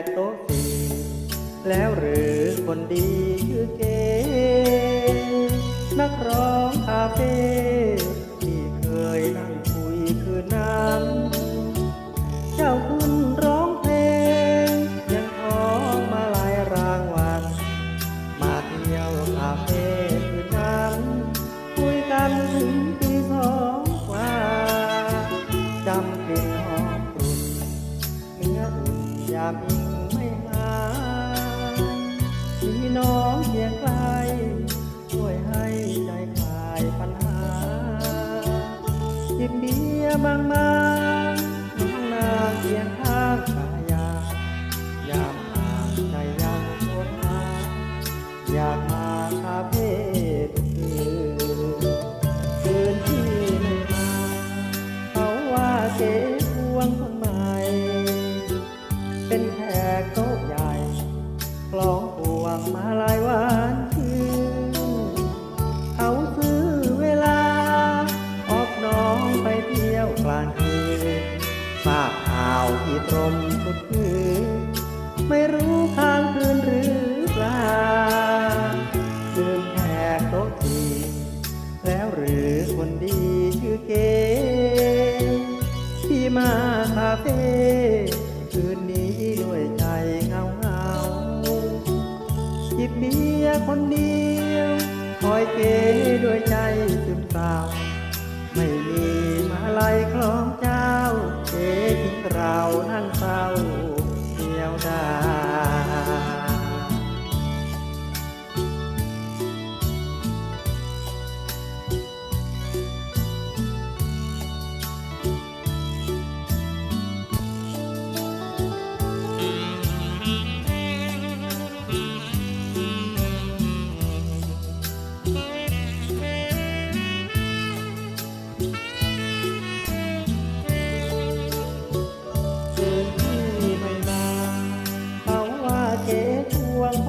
กโต๊ะสี่แล้วหรือคนดีคือเกนักร้องคาเฟ่ที่เคยนั่งคุยคืนนั้นเจ้าคุณร้องเพลง ยังท้องมาหลายรางวัลมาเที่ยวคาเฟ่คืนนั้นคุยกันถึงตีามอิงไม่หายมีน้องเพียงไกลช่วยให้ใจคลายปัญหาจิบเบียบางมา มาลายหวานชื่นเขาซื้อเวลา ออกน้องไปเที่ยวกลางคืนทราบข่าวที่ตรมสุดคืนไม่รู้ค้างคืนหรือเปล่าคืนแขกโต๊ะทีแล้วหรือคนดีชื่อเก๋ที่มาคาเฟ่ จิบเบียร์คนเดียว คอยเกด้วยใจซึมเศร้า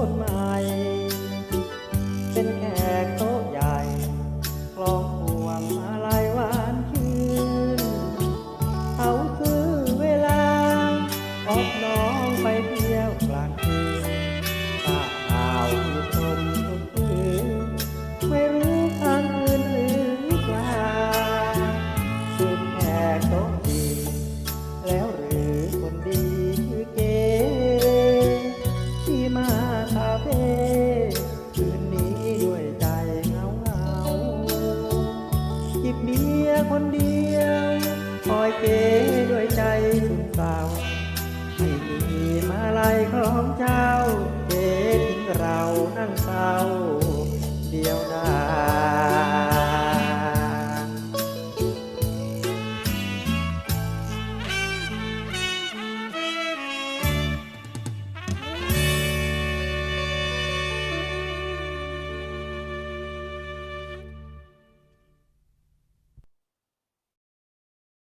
คนใหม่ เป็นแขกโต๊ะใหญ่กลองพวงมาลายหวานชื่นเขาซื้อเวลาออกน้องไปเที่ยวกลางคืนทราข่าวที่ชมทุกคืนไม่รู้ค้างคืนหรือเปล่าคืนแขกโต๊ะ เรานั่งเศร้าเดียวนะ